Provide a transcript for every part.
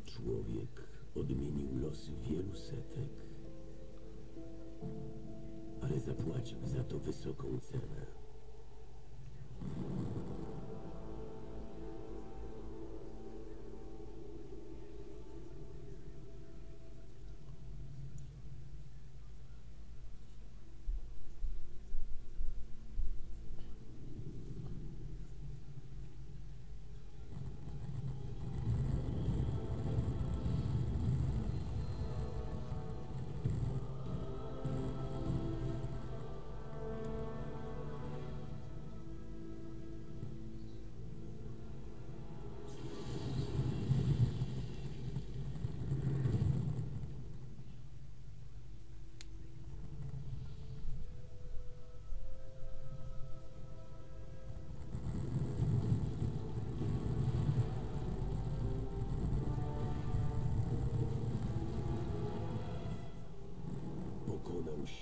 Człowiek odmienił losy wielu setek, ale zapłacił za to wysoką cenę.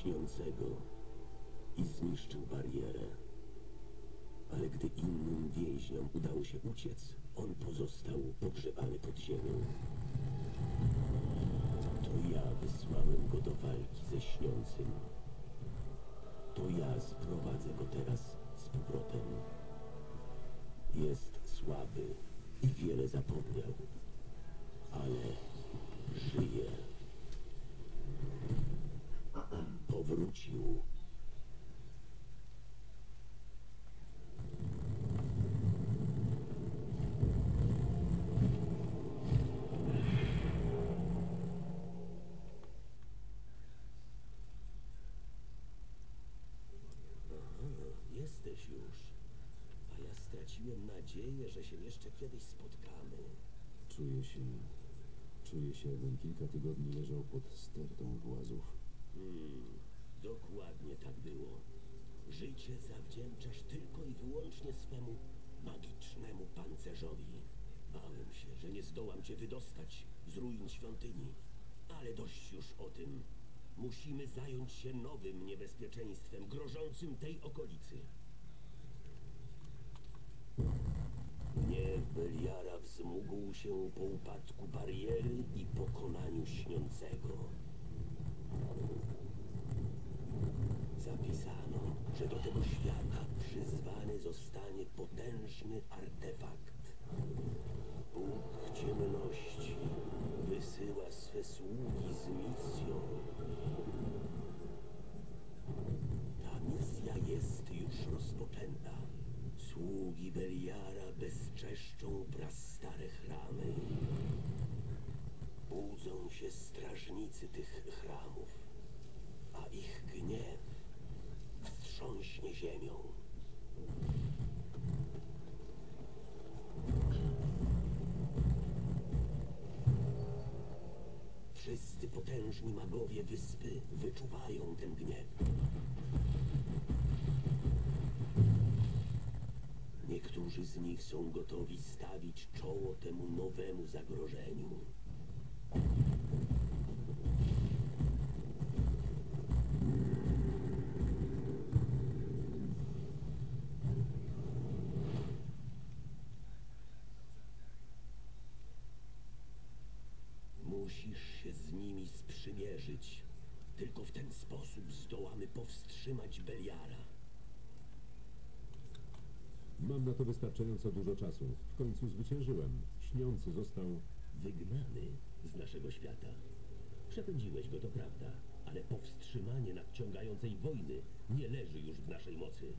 Pokonał śniącego i zniszczył barierę. Ale gdy innym więźniom udało się uciec, on pozostał pogrzebany pod ziemią. To ja wysłałem go do walki ze śniącym. To ja sprowadzę go teraz z powrotem. Jest słaby i wiele zapomniał, ale żyje. Powrócił. Jesteś już. A ja straciłem nadzieję, że się jeszcze kiedyś spotkamy. Czuję się... Czuję się, jakbym kilka tygodni leżał pod stertą włazów. Hmm, dokładnie tak było. Życie zawdzięczasz tylko i wyłącznie swemu magicznemu pancerzowi. Bałem się, że nie zdołam cię wydostać z ruin świątyni. Ale dość już o tym. Musimy zająć się nowym niebezpieczeństwem grożącym tej okolicy. Gniew Beliara wzmógł się po upadku bariery i pokonaniu śniącego. Zapisano, że do tego świata przyzwany zostanie potężny artefakt. Bóg ciemności wysyła swe sługi z misją. Ta misja jest już rozpoczęta. Sługi Beliara bezczeszczą prastare chramy. Budzą się strażnicy tych chramów, a ich gniew wstrząśnie ziemią. Wszyscy potężni magowie wyspy wyczuwają ten gniew. Niektórzy z nich są gotowi stawić czoło temu nowemu zagrożeniu. Musisz się z nimi sprzymierzyć. Tylko w ten sposób zdołamy powstrzymać Beliara. Mam na to wystarczająco dużo czasu. W końcu zwyciężyłem. Śniący został... Wygnany z naszego świata. Przepędziłeś go, to prawda, ale powstrzymanie nadciągającej wojny nie leży już w naszej mocy.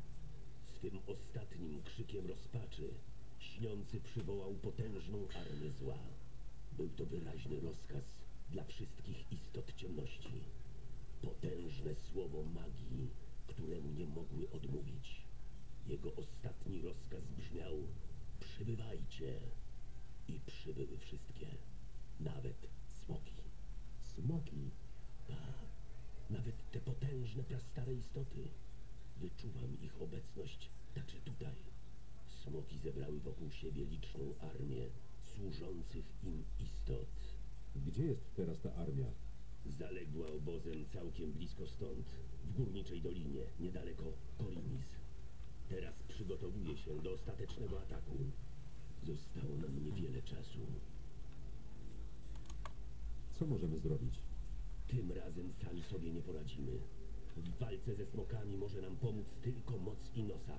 Swym ostatnim krzykiem rozpaczy śniący przywołał potężną armię zła. Był to wyraźny rozkaz dla wszystkich istot ciemności. Potężne słowo magii, któremu nie mogły odmówić. Jego ostatni rozkaz brzmiał: Przybywajcie. I przybyły wszystkie, nawet smoki. Smoki. Tak, nawet te potężne, prastare istoty. Wyczuwam ich obecność także tutaj. Smoki zebrały wokół siebie liczną armię służących im istot. Gdzie jest teraz ta armia? Zaległa obozem całkiem blisko stąd, w górniczej dolinie, niedaleko Korinis. Teraz przygotowuje się do ostatecznego ataku. Zostało nam niewiele czasu. Co możemy zrobić? Tym razem sami sobie nie poradzimy. W walce ze smokami może nam pomóc tylko moc Inosa.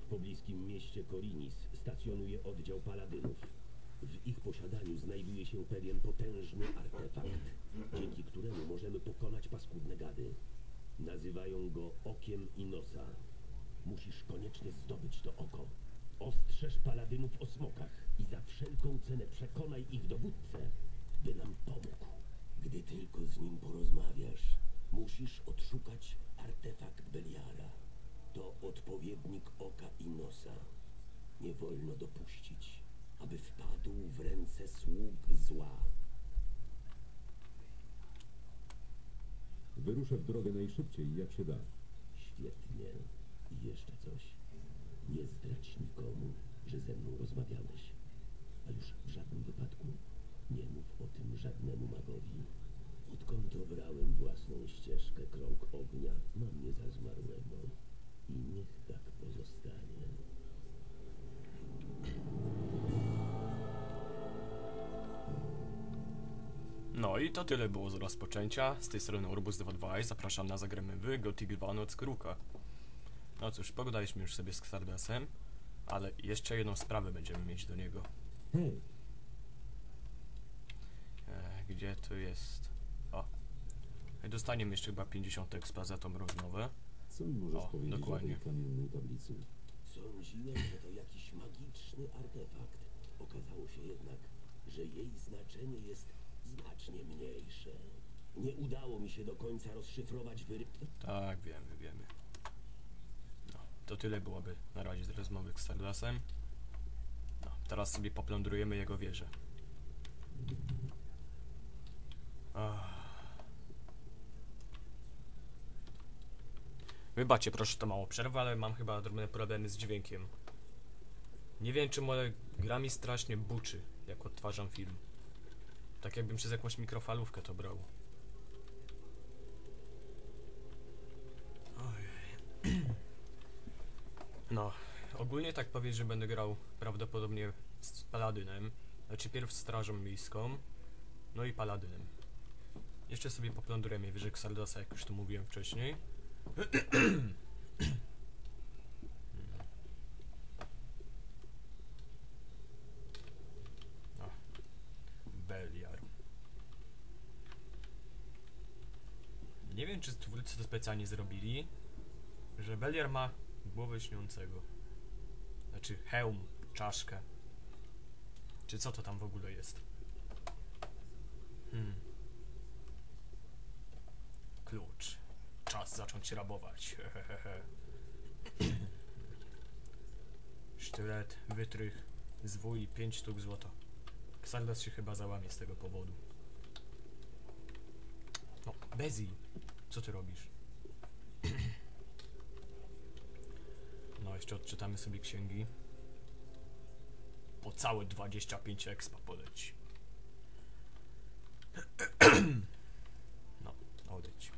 W pobliskim mieście Korinis stacjonuje oddział paladynów. W ich posiadaniu znajduje się pewien potężny artefakt, dzięki któremu możemy pokonać paskudne gady. Nazywają go Okiem Inosa. Musisz koniecznie zdobyć to oko. Ostrzeż paladynów o smokach i za wszelką cenę przekonaj ich dowódcę, by nam pomógł. Gdy tylko z nim porozmawiasz, musisz odszukać artefakt Beliara. To odpowiednik oka i nosa. Nie wolno dopuścić, aby wpadł w ręce sług zła. Wyruszę w drogę najszybciej, jak się da. Świetnie. I jeszcze coś. Nie zdradź nikomu, że ze mną rozmawiałeś. A już w żadnym wypadku nie mów o tym żadnemu magowi. Odkąd obrałem własną ścieżkę krąg ognia, mam mnie za zmarłego. I niech tak pozostanie. No i to tyle było z rozpoczęcia. Z tej strony Orbus 22 zapraszam na zagramy w Gothic 2 Noc Kruka. No cóż, pogadaliśmy już sobie z Xardasem, ale jeszcze jedną sprawę będziemy mieć do niego. Hej, E, gdzie to jest? O. Dostaniemy jeszcze chyba 50 expa za tą rozmowę. co mi możesz O, powiedzieć dokładnie. o tej kamiennej tablicy? Sądziłem, że to jakiś magiczny artefakt. Okazało się jednak, że jej znaczenie jest znacznie mniejsze. Nie udało mi się do końca rozszyfrować. Tak, wiemy, wiemy. No, to tyle byłoby na razie z rozmowy z Stardasem. No, teraz sobie poplądrujemy jego wieżę. Ach. Wybaczcie, proszę, to mało przerwa, ale mam chyba drobne problemy z dźwiękiem. Nie wiem, czemu, ale gra mi strasznie buczy, jak odtwarzam film. Tak jakbym przez jakąś mikrofalówkę to brał. No, ogólnie tak powiedzieć, że będę grał prawdopodobnie z Paladynem. Znaczy pierw Strażą Miejską, no i Paladynem. Jeszcze sobie poplądrujemy wyżej Xardasa, jak już to mówiłem wcześniej. O, Beliar. Nie wiem, czy twórcy to specjalnie zrobili, że Beliar ma głowę śniącego. Znaczy hełm, czaszkę. Czy co to tam w ogóle jest? Hmm. Klucz. Czas zacząć rabować. Sztylet, wytrych, zwój, 5 sztuk złota. Xardas się chyba załamie z tego powodu. No, Bezi, co ty robisz? No, jeszcze odczytamy sobie księgi. Po całe 25 expa poleci. No, odejdź.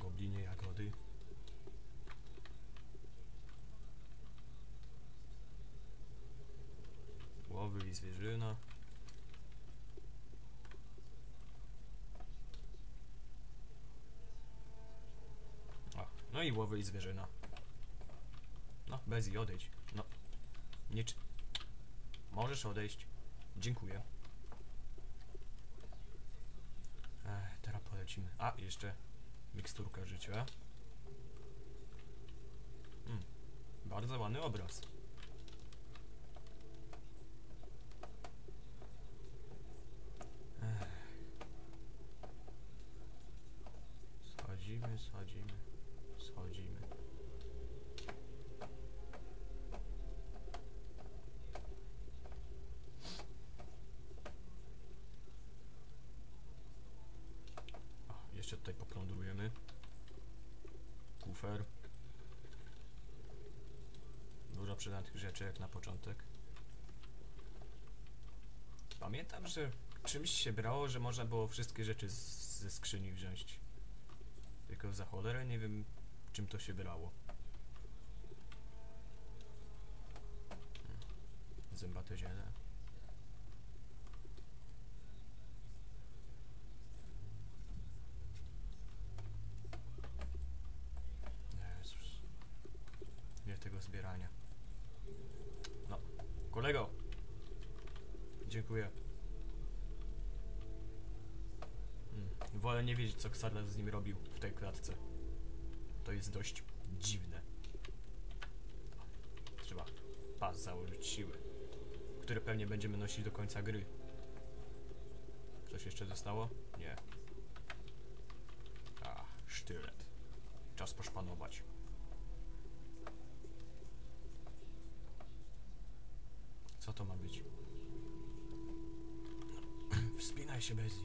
Goblinie jagody. Głowy i zwierzyna. O, no i łowy i zwierzyna. No, bez i odejdź. No. Nie czy... Możesz odejść. Dziękuję. Ech, teraz polecimy. A, jeszcze miksturka życia. Hmm. Bardzo ładny obraz. Schodzimy, schodzimy, schodzimy. O, jeszcze tutaj poplądrujemy. Kufer. Dużo przydatnych rzeczy jak na początek. Pamiętam, że czymś się brało, że można było wszystkie rzeczy z, ze skrzyni wziąć. Tylko za cholerę nie wiem, czym to się brało. Zębate ziele. Jezus. Nie tego zbierania. No, kolego! Dziękuję. Mm, Wolę nie wiedzieć, co Xardas z nim robił w tej klatce. To jest dość dziwne. Trzeba pas założyć siły, które pewnie będziemy nosić do końca gry. Coś jeszcze zostało? Nie. A, sztylet. Czas poszpanować. Co to ma być? Wspinaj się, Bezi.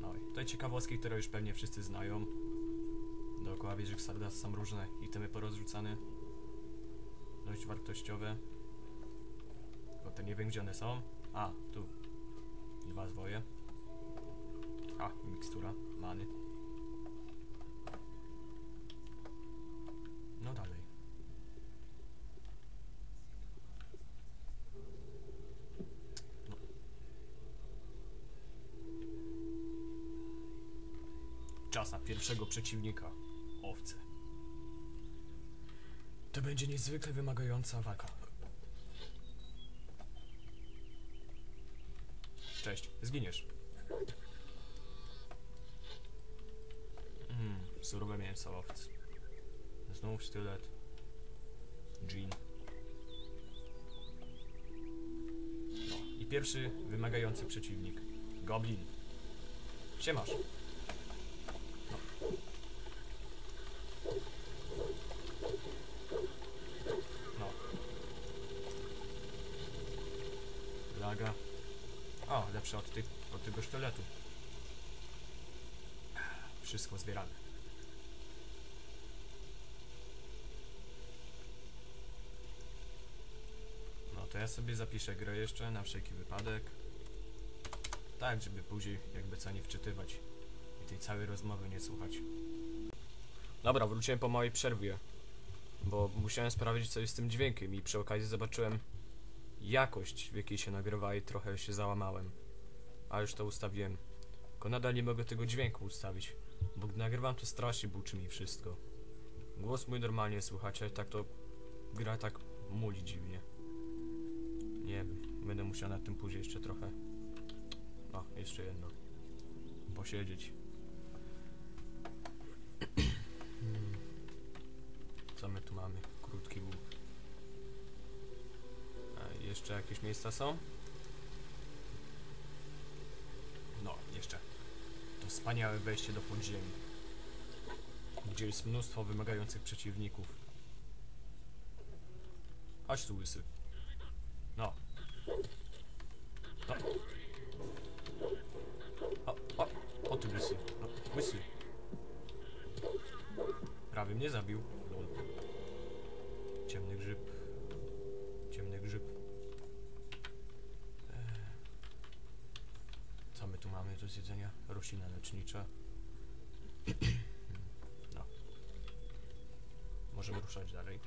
No i tutaj ciekawostki, które już pewnie wszyscy znają. Dookoła wieży Xardas są różne itemy porozrzucane. Dość wartościowe. Tylko te nie wiem gdzie one są. A, tu. Dwa zwoje. A, mikstura, many. No dalej. Czas na pierwszego przeciwnika. To będzie niezwykle wymagająca walka. Cześć, zginiesz. Mmm, surowe mięso owc. Znów sztylet. Jean. No, i pierwszy wymagający przeciwnik. Goblin. Siemasz. No. O, lepsze od, tych, od tego sztyletu. Wszystko zbierane. No to ja sobie zapiszę grę jeszcze na wszelki wypadek. Tak, żeby później jakby co nie wczytywać i tej całej rozmowy nie słuchać. Dobra, wróciłem po małej przerwie, bo musiałem sprawdzić co jest z tym dźwiękiem i przy okazji zobaczyłem jakość w jakiej się nagrywa i trochę się załamałem. A już to ustawiłem. Tylko nadal nie mogę tego dźwięku ustawić, bo gdy nagrywam to strasznie buczy mi wszystko. Głos mój normalnie słychać, ale tak to gra tak muli dziwnie. Nie wiem, będę musiał nad tym później jeszcze trochę. O, jeszcze jedno. Posiedzieć. Co my tu mamy? Krótki łuk. Jeszcze jakieś miejsca są? No, jeszcze. To wspaniałe wejście do podziemi. Gdzie jest mnóstwo wymagających przeciwników. Chodź tu, łysy. No. No. O, o, o ty łysy. No, łysy. Prawie mnie zabił. Lol. Ciemny grzyb. Ciemny grzyb. Eee. Co my tu mamy do zjedzenia? Roślina lecznicza. No. Możemy ruszać dalej.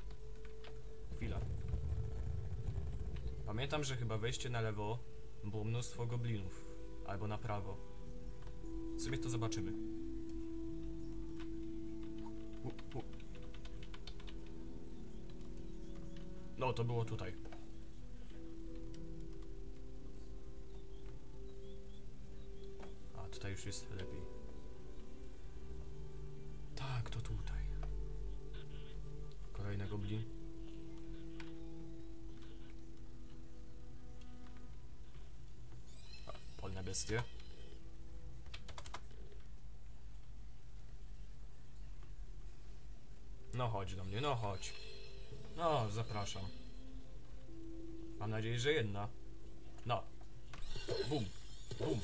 Chwila. Pamiętam, że chyba wejście na lewo było mnóstwo goblinów. Albo na prawo. Sobie to zobaczymy. No, to było tutaj. A, tutaj już jest lepiej. Tak, to tutaj. Kolejny goblin. A, polne bestie. No chodź do mnie, no chodź. No, zapraszam. Mam nadzieję, że jedna. No. Bum, bum,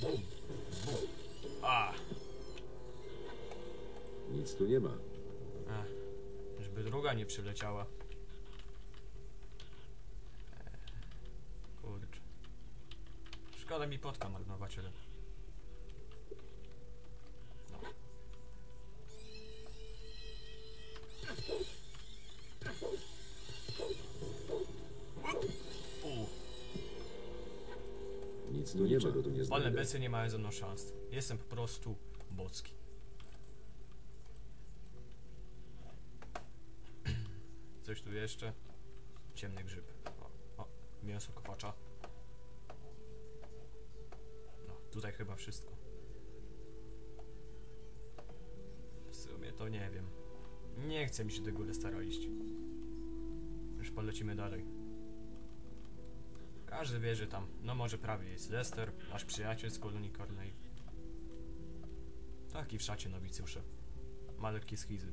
bum, bum. A, Nic tu nie ma. Ech, żeby druga nie przyleciała. Kurczę. Szkoda mi potka marnować, ale... Nic tu nie ma. Go tu nie Ale nie mają ze mną szans. Jestem po prostu bocki. Coś tu jeszcze? Ciemny grzyb. O, o mięso kopacza. No, tutaj chyba wszystko. W sumie to nie wiem. Nie chce mi się do góry stara iść. Już polecimy dalej. Każdy wie, że tam, no może prawie jest Lester, nasz przyjaciel z kolonii Corney. Taki w szacie nowicjusze. Malutkie schizy.